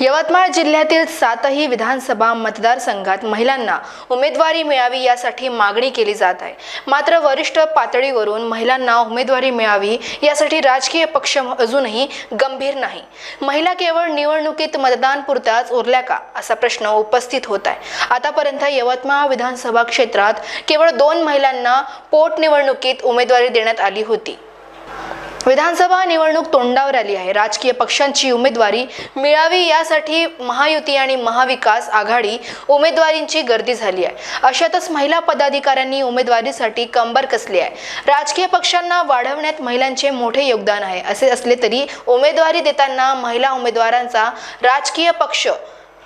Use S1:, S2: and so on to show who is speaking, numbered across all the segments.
S1: यवतमाळ जिल्ह्यातील सातही विधानसभा मतदारसंघात महिलांना उमेदवारी मिळावी यासाठी मागणी केली जात आहे. मात्र वरिष्ठ पातळीवरून महिलांना उमेदवारी मिळावी यासाठी राजकीय पक्ष अजूनही गंभीर नाही. महिला केवळ निवडणुकीत मतदान पुरताच उरल्या का? असा प्रश्न उपस्थित होत आहे. आतापर्यंत यवतमाळ विधानसभा क्षेत्रात केवळ दोन महिलांना पोटनिवडणुकीत उमेदवारी देण्यात आली होती. विधानसभा निवडणूक तोंडावर आली आहे. राजकीय पक्षांची उमेदवारी मिळावी यासाठी महायुती आणि महाविकास आघाडी उमेदवारींची गर्दी झाली आहे. अशातच महिला पदाधिकाऱ्यांनी उमेदवारीसाठी कंबर कसली आहे. राजकीय पक्षांना वाढवण्यात महिलांचे मोठे योगदान आहे. असे असले तरी उमेदवारी देताना महिला उमेदवारांचा राजकीय पक्ष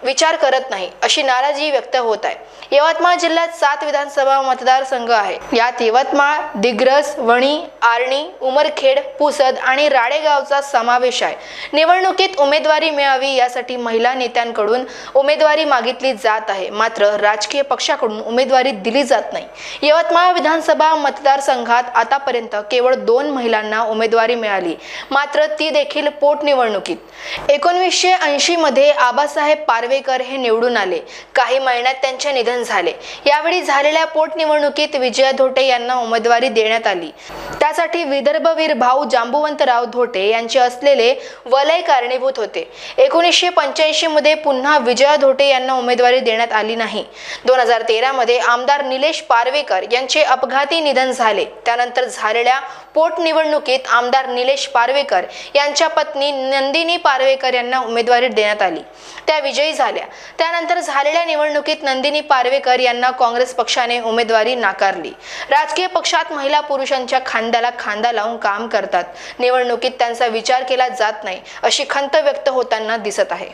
S1: विचार करत नाही अशी नाराजी व्यक्त होत आहे. यवतमाळ जिल्ह्यात सात विधानसभा मतदारसंघ आहे. यात यवतमाळ दिग्रस वणी आर्णी उमरखेड पुसद आणि राळेगावचा समावेश आहे. निवडणुकीत उमेदवारी मिळावी यासाठी महिला नेत्यांकडून उमेदवारी मागितली जात आहे. मात्र राजकीय पक्षाकडून उमेदवारी दिली जात नाही. यवतमाळ विधानसभा मतदारसंघात आतापर्यंत केवळ दोन महिलांना उमेदवारी मिळाली. मात्र ती देखील पोटनिवडणुकीत. एकोणवीसशे ऐंशी मध्ये आबासाहेब पारवेकर हे निवडून आले. काही महिन्यात त्यांचे निधन झाले. यावेळी झालेल्या पोटनिवडणुकीत विजया धोटे यांना उमेदवारी देण्यात आली. त्यासाठी विदर्भवीर भाऊ जांबुवंतराव धोटे यांचे असलेले वलय कारणीभूत होते. एकोणीसशे पंच्याऐंशी मध्ये पुन्हा विजया धोटे यांना उमेदवारी देण्यात आली नाही. दोन हजार तेरामध्ये आमदार निलेश पारवेकर यांचे अपघाती निधन झाले. त्यानंतर झालेल्या पोटनिवडणुकीत आमदार निलेश पारवेकर यांच्या पत्नी नंदिनी पारवेकर यांना उमेदवारी देण्यात आली. त्या विजयी झाल्या. त्यानंतर झालेल्या निवडणुकीत नंदिनी पारवेकर यांना काँग्रेस पक्षाने उमेदवारी नाकारली. राजकीय पक्षात महिला पुरुषांच्या खांद्याला खांदा लावून काम करतात. निवडणुकीत त्यांचा विचार केला जात नाही अशी खंत व्यक्त होताना दिसत आहे.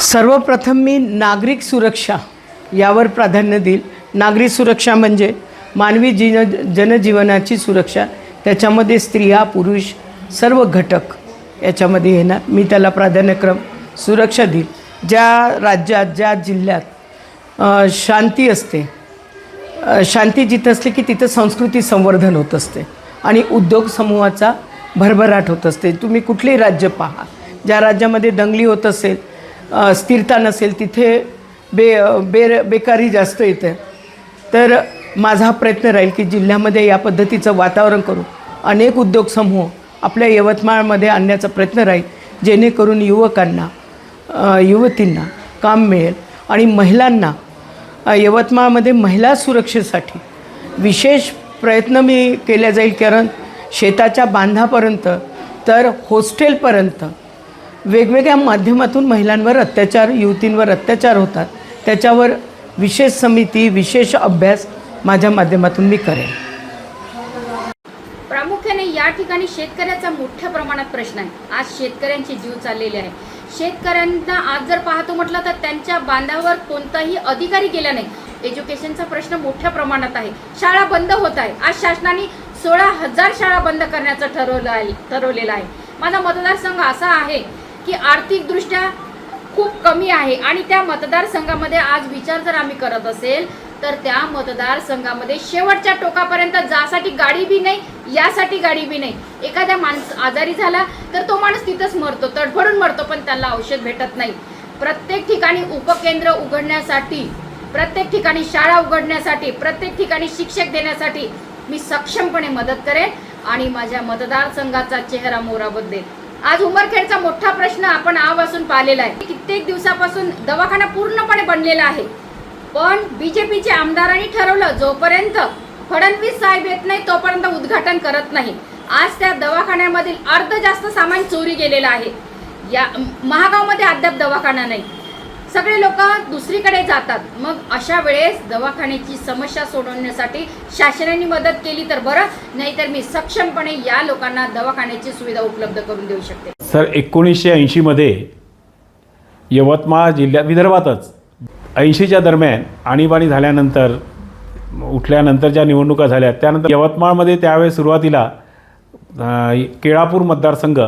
S2: सर्वप्रथम मी नागरिक सुरक्षा यावर प्राधान्य देईल. नागरिक सुरक्षा म्हणजे मानवी जीन जनजीवनाची सुरक्षा. त्याच्यामध्ये स्त्रिया पुरुष सर्व घटक याच्यामध्ये येणार. मी त्याला प्राधान्यक्रम सुरक्षा देईल. ज्या राज्यात ज्या जिल्ह्यात शांती असते शांती जिथं असते की तिथं संस्कृती संवर्धन होत असते. आणि उद्योग समूहाचा भरभराट होत असते. तुम्ही कुठलेही राज्य पहा. ज्या राज्यामध्ये दंगली होत असेल स्थिरता नसेल तिथे बे बेर बेकारी जास्त येते. तर माझा प्रयत्न राहील की जिल्ह्यामध्ये या पद्धतीचं वातावरण करू. अनेक उद्योग समूह आपल्या यवतमाळमध्ये आणण्याचा प्रयत्न राहील जेणेकरून युवकांना युवतींना काम मिळेल आणि महिलांना यवतमाळमध्ये महिला सुरक्षेसाठी विशेष प्रयत्न मी केला जाईल कारण शेताच्या बांधापर्यंत तर होस्टेलपर्यंत वेगवेगळ्या माध्यमातून महिलांवर अत्याचार युवतींवर अत्याचार होतात. त्याच्यावर विशेष समिती विशेष अभ्यास माझ्या माध्यमातून मी करेन.
S3: प्रामुख्याने या ठिकाणी शेतकऱ्याचा मोठ्या प्रमाणात प्रश्न आहे. आज शेतकऱ्यांचे जीव चाललेले आहे. शेतकऱ्यांना आज जर पाहतो म्हटलं तर त्यांच्या बांधावर कोणताही अधिकारी गेला नाही. एज्युकेशनचा प्रश्न मोठ्या प्रमाणात आहे. शाळा बंद होत आहे. आज शासनाने सोळा हजार शाळा बंद करण्याचं ठरवलं आहे ठरवलेलं आहे. माझा मतदारसंघ असा आहे की आर्थिकदृष्ट्या खूप कमी आहे आणि त्या मतदारसंघामध्ये आज विचार जर आम्ही करत असेल तर त्या मतदारसंघामध्ये शेवटच्या टोकापर्यंत जासाठी गाडी बी नाही यासाठी गाडी बी नाही. एखाद्या माणूस आजारी झाला तर तो माणूस तिथंच मरतो तडफडून मरतो पण त्याला औषध भेटत नाही. प्रत्येक ठिकाणी उपकेंद्र उघडण्यासाठी प्रत्येक ठिकाणी शाळा उघडण्यासाठी प्रत्येक ठिकाणी शिक्षक देण्यासाठी मी सक्षमपणे मदत करेन आणि माझ्या मतदारसंघाचा चेहरा मोरा बदलेल. आज उमरखेडचा मोठा प्रश्न आपण आवासून पाहिलेला आहे. कित्येक दिवसापासून दवाखाना पूर्णपणे बनलेला आहे. पण बीजेपीचे आमदारांनी ठरवलं जोपर्यंत फडणवीस साहेब येत नाही तोपर्यंत उद्घाटन करत नाही. आज त्या दवाखान्यामधील अर्ध जास्त सामान चोरी गेलेलं आहे. या महागावमध्ये अद्याप दवाखाना नाही. सगळे लोक दुसरीकडे जातात. मग अशा वेळेस दवाखान्याची समस्या सोडवण्यासाठी शासनाने मदत केली तर बरं नाहीतर मी सक्षमपणे या लोकांना दवाखान्याची सुविधा उपलब्ध करून देऊ शकते.
S4: सर एकोणीसशे ऐंशीमध्ये यवतमाळ जिल्ह्यात विदर्भातच ऐंशीच्या दरम्यान आणीबाणी झाल्यानंतर उठल्यानंतर ज्या निवडणुका झाल्या. त्यानंतर यवतमाळमध्ये त्यावेळेस सुरुवातीला केळापूर मतदारसंघ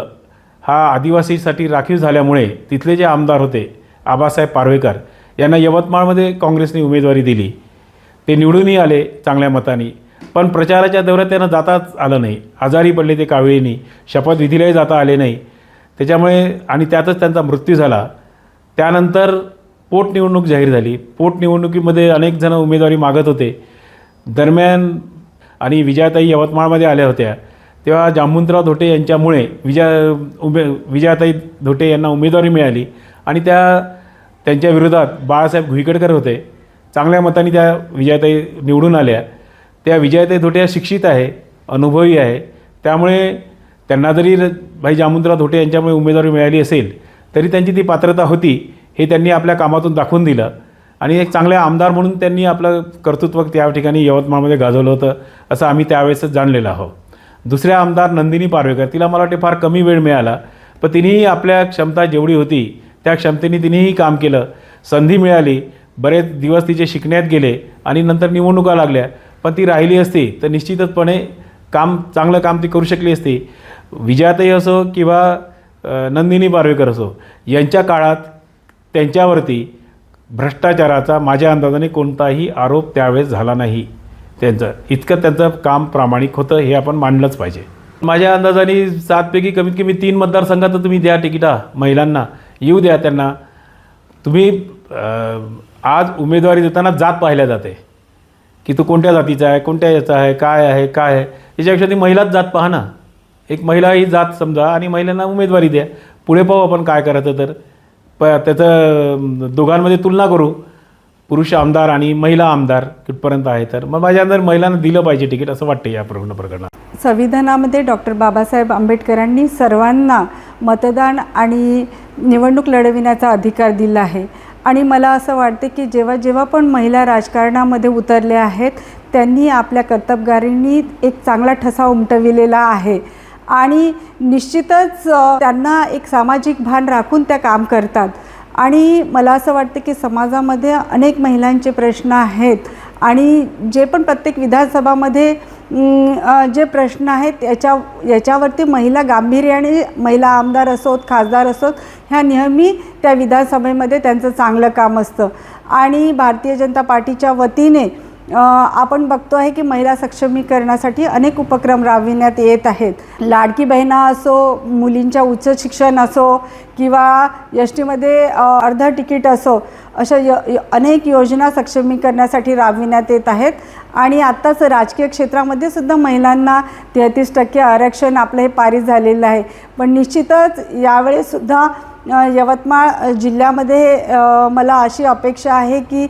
S4: हा आदिवासीसाठी राखीव झाल्यामुळे तिथले जे आमदार होते आबासाहेब पारवेकर यांना यवतमाळमध्ये काँग्रेसने उमेदवारी दिली. ते निवडूनही आले चांगल्या मताने पण प्रचाराच्या दौऱ्यात त्यांना जाताच आलं नाही. आजारी पडले ते कावेळीनी शपथविधीलाही जाता आले नाही. त्याच्यामुळे आणि त्यातच त्यांचा मृत्यू झाला. त्यानंतर पोटनिवडणूक जाहीर झाली. पोटनिवडणुकीमध्ये अनेक जण उमेदवारी मागत होते. दरम्यान आणि विजयाताई यवतमाळमध्ये आल्या होत्या. तेव्हा जांबुंतराव धोटे यांच्यामुळे विजया उमे विजयाताई धोटे यांना उमेदवारी मिळाली आणि त्या त्यांच्या विरोधात बाळासाहेब घुईकडकर होते. चांगल्या मताने त्या विजयाताई निवडून आल्या. त्या विजयाताई धोटे शिक्षित आहे अनुभवी आहे. त्यामुळे त्यांना जरी भाई जामुनराव धोटे यांच्यामुळे उमेदवारी मिळाली असेल तरी त्यांची ती पात्रता होती हे त्यांनी आपल्या कामातून दाखवून दिलं. आणि एक चांगले आमदार म्हणून त्यांनी आपलं कर्तृत्व त्या ठिकाणी यवतमाळमध्ये गाजवलं होतं असं आम्ही त्यावेळेसच जाणलेलं आहोत. दुसऱ्या आमदार नंदिनी पारवेकर तिला मला वाटते फार कमी वेळ मिळाला पण तिनेही आपल्या क्षमता जेवढी होती त्या क्षमतेने तिनेही काम केलं. संधी मिळाली. बरेच दिवस तिचे शिकण्यात गेले आणि नंतर निवडणुका लागल्या. पण ती राहिली असती तर निश्चितचपणे काम चांगलं काम ती करू शकली असती. विजयाताई असो किंवा नंदिनी पारवेकर असो यांच्या काळात त्यांच्यावरती भ्रष्टाचाराचा माझ्या अंदाजाने कोणताही आरोप त्यावेळेस झाला नाही. त्यांचं इतकं त्यांचं काम प्रामाणिक होतं हे आपण मानलंच पाहिजे. माझ्या अंदाजाने सातपैकी कमीत कमी तीन मतदारसंघात तुम्ही द्या तिकिटा महिलांना. येऊ द्या त्यांना. तुम्ही आज उमेदवारी देताना जात पाहिल्या जाते. की तू कोणत्या जातीचा आहे कोणत्या याचा आहे काय आहे काय आहे. याच्यापेक्षा ती महिलाच जात पहा ना. एक महिला ही जात समजा आणि महिलांना उमेदवारी द्या. पुढे पाहू आपण काय करायचं तर. प त्याचं दोघांमध्ये तुलना करू. पुरुष आमदार आणि महिला आमदार कुठपर्यंत आहे तर मग माझ्या अंदर महिलांना दिलं पाहिजे तिकीट असं वाटतं या पूर्ण प्रकरणात.
S5: संविधानामध्ये डॉक्टर बाबासाहेब आंबेडकरांनी सर्वांना मतदान आणि निवडणूक लढविण्याचा अधिकार दिला आहे. आणि मला असं वाटते की जेव्हा जेव्हा पण महिला राजकारणामध्ये उतरल्या आहेत त्यांनी आपल्या कर्तबगारींनी एक चांगला ठसा उमटविलेला आहे. आणि निश्चितच त्यांना एक सामाजिक भान राखून त्या काम करतात. आणि मला असं वाटतं की समाजामध्ये अनेक महिलांचे प्रश्न आहेत आणि जे पण प्रत्येक विधानसभामध्ये जे प्रश्न आहेत याच्या याच्यावरती महिला गांभीर्याने महिला आमदार असोत खासदार असोत ह्या नेहमी त्या विधानसभेमध्ये त्यांचं चांगलं काम असतं. आणि भारतीय जनता पार्टीच्या वतीने आपण बघतो आहे की महिला सक्षमीकरणासाठी अनेक उपक्रम राबविण्यात येत आहेत. लाडकी बहिणा असो मुलींच्या उच्च शिक्षण असो किंवा एस टीमध्ये अर्ध तिकीट असो अशा य अनेक योजना सक्षमीकरणासाठी राबविण्यात येत आहेत. आणि आत्ताच राजकीय क्षेत्रामध्ये सुद्धा महिलांना तेहतीस टक्के आरक्षण आपलं हे पारित झालेलं आहे. पण निश्चितच यावेळेससुद्धा यवतमाळ जिल्ह्यामध्ये मला अशी अपेक्षा आहे की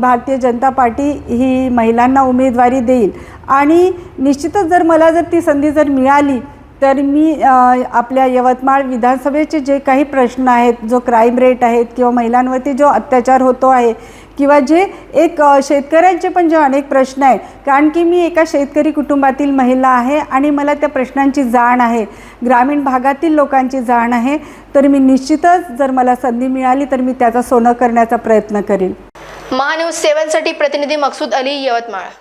S5: भारतीय जनता पार्टी ही महिलांना उमेदवारी देईल. आणि निश्चितच जर मला जर ती संधी जर मिळाली तर मी आपल्या यवतमाळ विधानसभेचे जे काही प्रश्न आहेत जो क्राईम रेट आहेत किंवा महिलांवरती जो अत्याचार होतो आहे किंवा जे एक शेतकऱ्यांचे पण जे अनेक प्रश्न आहे कारण की मी एका शेतकरी कुटुंबातील महिला आहे आणि मला त्या प्रश्नांची जाण आहे ग्रामीण भागातील लोकांची जाण आहे तर मी निश्चितच जर मला संधी मिळाली तर मी त्याचा सोनं करण्याचा प्रयत्न करेन.
S1: महान्यूज सेवनसाठी प्रतिनिधी मकसूद अली यवतमाळ.